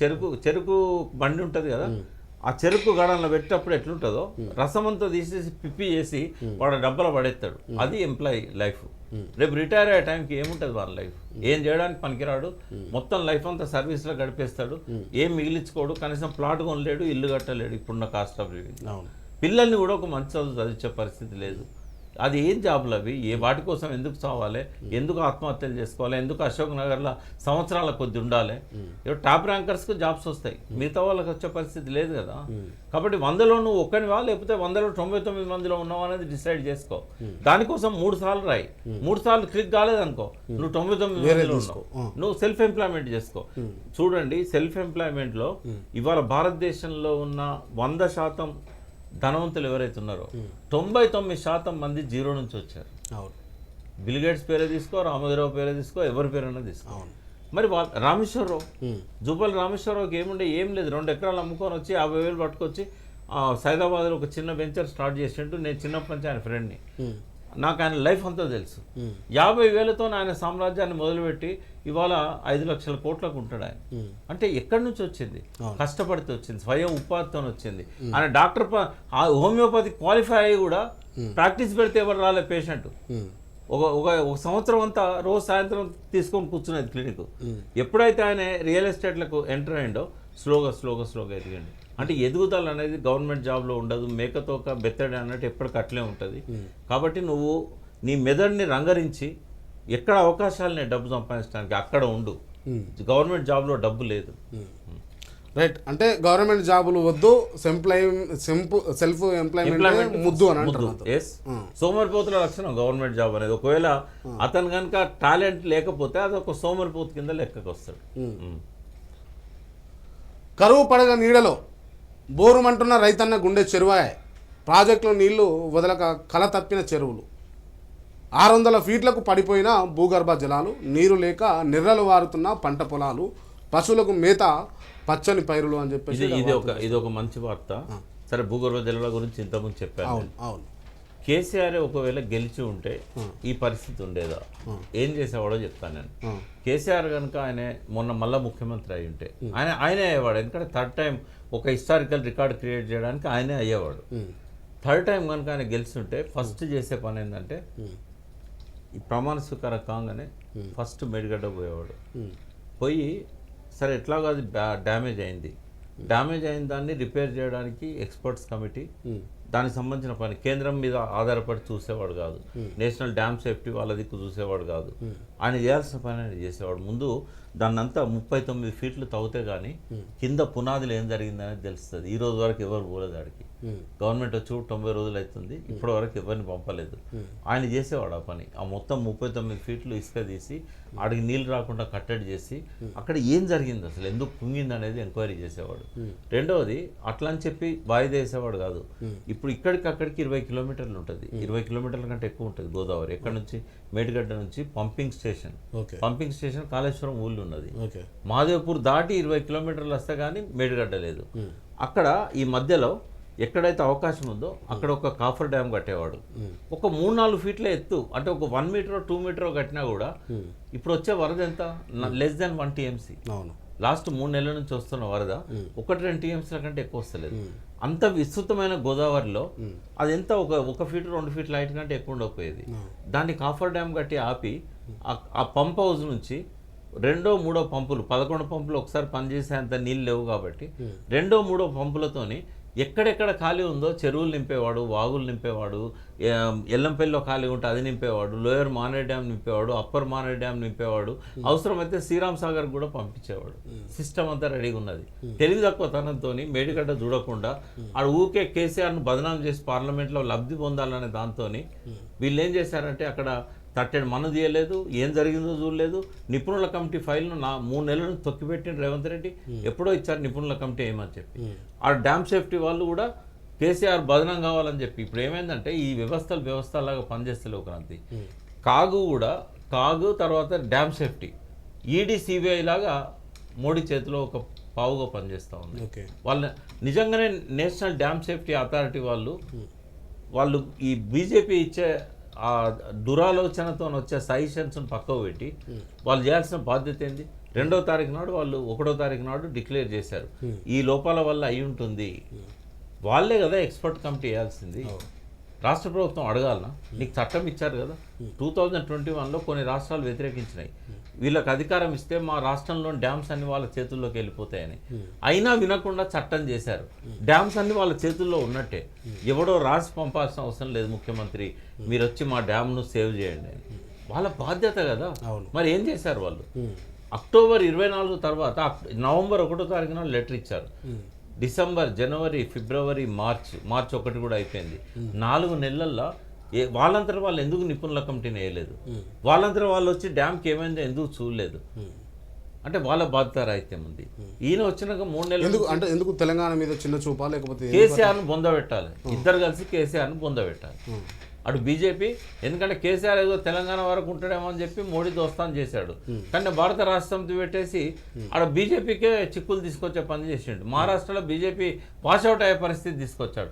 చెరుకు చెరుకు బండి ఉంటుంది కదా ఆ చెరుకు గడంలో పెట్టేటప్పుడు ఎట్లుంటుందో రసం అంతా తీసేసి పిప్పి చేసి వాడు డబ్బలో పడేస్తాడు. అది ఎంప్లాయీ లైఫ్. రేపు రిటైర్ అయ్యే టైంకి ఏముంటుంది వాళ్ళ లైఫ్? ఏం చేయడానికి పనికిరాడు? మొత్తం లైఫ్ అంతా సర్వీస్లో గడిపేస్తాడు. ఏం మిగిలించుకోడు? కనీసం ప్లాట్ కొనలేడు ఇల్లు కట్టలేడు ఇప్పుడున్న కాస్ట్ ఆఫ్ లివింగ్ పిల్లల్ని కూడా ఒక మంచి చదువు చదివించే పరిస్థితి లేదు. అది ఏం జాబులు అవి? ఏ వాటి కోసం ఎందుకు చావాలి? ఎందుకు ఆత్మహత్యలు చేసుకోవాలి? ఎందుకు అశోక్ నగర్లో సంవత్సరాల కొద్ది ఉండాలి? ఇప్పుడు టాప్ ర్యాంకర్స్కి జాబ్స్ వస్తాయి. మిగతా వాళ్ళకి వచ్చే పరిస్థితి లేదు కదా. కాబట్టి వందలో నువ్వు ఒక్కనివా? లేకపోతే వందలో తొంభై తొమ్మిది మందిలో ఉన్నావా అనేది డిసైడ్ చేసుకో. దానికోసం మూడు సార్లు రాయి. మూడు సార్లు క్లిక్ కాలేదనుకో నువ్వు తొంభై తొమ్మిది మందిలో ఉన్నావు. నువ్వు సెల్ఫ్ ఎంప్లాయ్మెంట్ చేసుకో చూడండి సెల్ఫ్ ఎంప్లాయ్మెంట్లో ఇవాళ భారతదేశంలో ఉన్న వంద శాతం ధనవంతులు ఎవరైతే ఉన్నారో తొంభై తొమ్మిది శాతం మంది జీరో నుంచి వచ్చారు. అవును. బిల్గేట్స్ పేరే తీసుకో రామోజీరావు పేరే తీసుకో ఎవరి పేరైనా తీసుకో. అవును. మరి రామేశ్వరరావు ఉమ్. జూపల్ రామేశ్వరరావుకి ఏముండే ఏం లేదు. రెండు ఎకరాలు అమ్ముకొని వచ్చి యాభై వేలు పట్టుకొచ్చి ఆ, సైదాబాద్లో ఒక చిన్న వెంచర్ స్టార్ట్ చేసిండు. నేను చిన్నప్పటి నుంచి ఆయన ఫ్రెండ్ని. నాకు ఆయన లైఫ్ అంతా తెలుసు. యాభై వేలతో ఆయన సామ్రాజ్యాన్ని మొదలుపెట్టి ఇవాళ ఐదు లక్షల కోట్లకు ఉంటాడు ఆయన. అంటే ఎక్కడి నుంచి వచ్చింది? కష్టపడితే వచ్చింది స్వయం ఉపాధితో వచ్చింది. ఆయన డాక్టర్ హోమియోపతి క్వాలిఫై అయ్యి కూడా ప్రాక్టీస్ పెడితే ఎవరు రాలే పేషెంట్. ఒక ఒక ఒక సంవత్సరం అంతా రోజు సాయంత్రం తీసుకొని కూర్చునేది క్లినిక్. ఎప్పుడైతే ఆయన రియల్ ఎస్టేట్లకు ఎంటర్ అయ్యిండో స్లోగా స్లోగా స్లోగా ఎదిగండి. అంటే ఎదుగుదల అనేది గవర్నమెంట్ జాబ్లో ఉండదు. మేకతోక బెత్తడి అన్నట్టు ఎప్పటికీ అట్లే ఉంటుంది. కాబట్టి నువ్వు నీ మెదడుని రంగరించి ఎక్కడ అవకాశాలని డబ్బు సంపాదించడానికి అక్కడ ఉండు. గవర్నమెంట్ జాబ్లో డబ్బు లేదు. రైట్. అంటే గవర్నమెంట్ జాబులు వద్దు సెంపు సెల్ఫ్ ఎంప్లాయ్మెంట్ ముద్దు అని. ఎస్ సోమరిపోతుల లక్షణం గవర్నమెంట్ జాబ్ అనేది. ఒకవేళ అతను కనుక టాలెంట్ లేకపోతే అది ఒక సోమరిపోతు కింద లెక్కకు వస్తాడు. కరువు పడగ నీడలో బోరుమంటున్న రైతన్న గుండె చెరువాయ్. ప్రాజెక్టులో నీళ్ళు వదలక కల తప్పిన చెరువులు. ఆరు వందల ఫీట్లకు పడిపోయిన భూగర్భ జలాలు నీరు లేక నిర్రలు వారుతున్న పంట పొలాలు పశువులకు మేత పచ్చని పైరులు అని చెప్పేసి ఇది ఒక ఇది ఒక మంచి వార్త. సరే భూగర్భ జలాల గురించి ఇంతకుముందు చెప్పాను అవును అవును. కేసీఆర్ ఒకవేళ గెలిచి ఉంటే ఈ పరిస్థితి ఉండేదా? ఏం చేసేవాడో చెప్తాను నేను. కేసీఆర్ కనుక ఆయన మొన్న మళ్ళా ముఖ్యమంత్రి అయి ఉంటే ఆయన ఆయనే అయ్యేవాడు. ఎందుకంటే థర్డ్ టైం ఒక హిస్టారికల్ రికార్డ్ క్రియేట్ చేయడానికి ఆయనే అయ్యేవాడు. థర్డ్ టైం కనుక ఆయన గెలిచుంటే ఫస్ట్ చేసే పని ఏంటంటే. ఈ ప్రమాణ స్వీకారం కాగానే ఫస్ట్ మెడిగడ్డ పోయేవాడు. పోయి సరే ఎట్లాగో అది డ్యామేజ్ అయింది. డ్యామేజ్ అయిన దాన్ని రిపేర్ చేయడానికి ఎక్స్పర్ట్స్ కమిటీ. దానికి సంబంధించిన పని. కేంద్రం మీద ఆధారపడి చూసేవాడు కాదు. నేషనల్ డ్యామ్ సేఫ్టీ వాళ్ళ దిక్కు చూసేవాడు కాదు. ఆయన చేయాల్సిన పని ఆయన చేసేవాడు. ముందు దాన్నంతా ముప్పై తొమ్మిది ఫీట్లు తవ్వుతే కానీ కింద పునాదులు ఏం జరిగిందనేది తెలుస్తుంది. ఈ రోజు వరకు ఎవరు పోలేదు ఆడికి. గవర్నమెంట్ వచ్చి తొంభై రోజులు అవుతుంది. ఇప్పటి వరకు ఎవరిని పంపలేదు. ఆయన చేసేవాడు ఆ పని. ఆ మొత్తం ముప్పై తొమ్మిది ఫీట్లు ఇసుక తీసి ఆడికి నీళ్ళు రాకుండా కట్టడి చేసి అక్కడ ఏం జరిగింది అసలు? ఎందుకు కుంగింది అనేది ఎంక్వైరీ చేసేవాడు. రెండవది అట్లా అని చెప్పి వాయిదా వేసేవాడు కాదు. ఇప్పుడు ఇక్కడికి అక్కడికి ఇరవై కిలోమీటర్లు ఉంటుంది. ఇరవై కిలోమీటర్ల కంటే ఎక్కువ ఉంటుంది గోదావరి. ఎక్కడ నుంచి? మేడిగడ్డ నుంచి pumping station. Okay. Pumping station Kaleshwaram ఊళ్ళు ఉన్నది. ఓకే. మహాదేవ్పూర్ దాటి ఇరవై కిలోమీటర్లు వస్తే కానీ మేడిగడ్డ లేదు. అక్కడ ఈ మధ్యలో ఎక్కడైతే అవకాశం ఉందో అక్కడ ఒక కాఫర్ డ్యామ్ కట్టేవాడు. ఒక మూడు నాలుగు ఫీట్ల ఎత్తు అంటే ఒక వన్ మీటర్ టూ మీటర్ కట్టినా కూడా ఇప్పుడు వచ్చే వరద ఎంత? Less than one TMC. అవును. లాస్ట్ మూడు నెలల నుంచి వస్తున్న వరద ఒకటి రెండు టీఎంసీల కంటే ఎక్కువ వస్తలేదు. అంత విస్తృతమైన గోదావరిలో అది ఎంత? ఒక ఒక ఫీట్ రెండు ఫీట్ల హైట్ కంటే ఎక్కువ ఉండకపోయేది. దాన్ని కాఫర్ డ్యామ్ కట్టి ఆపి ఆ- ఆ పంప్ హౌస్ నుంచి రెండో మూడో పంపులు పదకొండు పంపులు ఒకసారి పనిచేసేంత నీళ్ళు లేవు కాబట్టి రెండో మూడో పంపులతోని ఎక్కడెక్కడ ఖాళీ ఉందో చెరువులు నింపేవాడు వాగులు నింపేవాడు ఎల్లంపల్లిలో ఖాళీ ఉంటే అది నింపేవాడు లోయర్ మానేర్ డ్యామ్ నింపేవాడు అప్పర్ మానేర్ డ్యామ్ నింపేవాడు అవసరమైతే శ్రీరామ్ సాగర్ కూడా పంపించేవాడు. సిస్టమ్ అంతా రెడీగా ఉన్నది. తెలివి తక్కువ తనంతో మేడిగడ్డ చూడకుండా ఆడు ఊకే కేసీఆర్ను బదనాం చేసి పార్లమెంట్లో లబ్ధి పొందాలనే దాంతో వీళ్ళు ఏం చేశారంటే అక్కడ తట్టెడు మన్ను తీయలేదు ఏం జరిగిందో చూడలేదు. నిపుణుల కమిటీ ఫైల్ను నా మూడు నెలల నుంచి తొక్కిపెట్టిన రేవంత్ రెడ్డి. ఎప్పుడో ఇచ్చారు నిపుణుల కమిటీ ఏమని చెప్పి. ఆ డ్యామ్ సేఫ్టీ వాళ్ళు కూడా కేసీఆర్ బదనం కావాలని చెప్పి. ఇప్పుడు ఏమైందంటే ఈ వ్యవస్థలు వ్యవస్థలాగా పనిచేస్తలేవు క్రాంతి. కాగు కూడా కాగు తర్వాత డ్యామ్ సేఫ్టీ. ఈడీ సిబిఐ లాగా మోడీ చేతిలో ఒక పావుగా పనిచేస్తూ ఉంది. వాళ్ళ నిజంగానే నేషనల్ డ్యామ్ సేఫ్టీ అథారిటీ వాళ్ళు వాళ్ళు ఈ బీజేపీ ఇచ్చే ఆ దురాలోచనతో వచ్చే సజెషన్స్ పక్కకు పెట్టి వాళ్ళు చేయాల్సిన బాధ్యత ఏంది? రెండో తారీఖు నాడు వాళ్ళు ఒకటో తారీఖు నాడు డిక్లేర్ చేశారు. ఈ లోపాల వల్ల అయి ఉంటుంది. వాళ్ళే కదా ఎక్స్పర్ట్ కమిటీ వేయాల్సింది. రాష్ట్ర ప్రభుత్వం అడగాలనా? నీకు చట్టం ఇచ్చారు కదా. టూ థౌజండ్ ట్వంటీ వన్లో కొన్ని రాష్ట్రాలు వ్యతిరేకించినాయి. వీళ్ళకి అధికారం ఇస్తే మా రాష్ట్రంలో డ్యామ్స్ అన్ని వాళ్ళ చేతుల్లోకి వెళ్ళిపోతాయని. అయినా వినకుండా చట్టం చేశారు. డ్యామ్స్ అన్ని వాళ్ళ చేతుల్లో ఉన్నట్టే. ఎవడో రాసి పంపాల్సిన అవసరం లేదు ముఖ్యమంత్రి. మీరు వచ్చి మా డ్యామ్ను సేవ్ చేయండి అని. వాళ్ళ బాధ్యత కదా. మరి ఏం చేశారు వాళ్ళు? అక్టోబర్ ఇరవై నాలుగు తర్వాత నవంబర్ ఒకటో తారీఖున లెటర్ ఇచ్చారు. డిసెంబర్ జనవరి ఫిబ్రవరి మార్చ్ మార్చ్ ఒకటి కూడా అయిపోయింది. నాలుగు నెలల్లో ఏ వాళ్ళంతటా వాళ్ళు ఎందుకు నిపుణుల కమిటీని వేయలేదు? వాళ్ళంతటా వాళ్ళు వచ్చి డ్యామ్కి ఏమైందో ఎందుకు చూడలేదు? అంటే వాళ్ళ బాధ్యత రాయిత్యం ఉంది ఈయన వచ్చినాక మూడు నెలలు ఎందుకు అంటే ఎందుకు తెలంగాణ మీద చిన్న చూపా లేకపోతే కేసీఆర్ను బొందబెట్టాలి ఇద్దరు కలిసి కేసీఆర్ను బొందబెట్టాలి అటు బీజేపీ ఎందుకంటే కేసీఆర్ ఏదో తెలంగాణ వరకు ఉంటాడేమో అని చెప్పి మోడీ దోస్తాన్ చేశాడు. కానీ భారత రాష్ట్ర సమితి పెట్టేసి ఆడ బీజేపీకే చిక్కులు తీసుకొచ్చే పని చేసిండు. మహారాష్ట్రలో బీజేపీ వాషౌట్ అయ్యే పరిస్థితి తీసుకొచ్చాడు.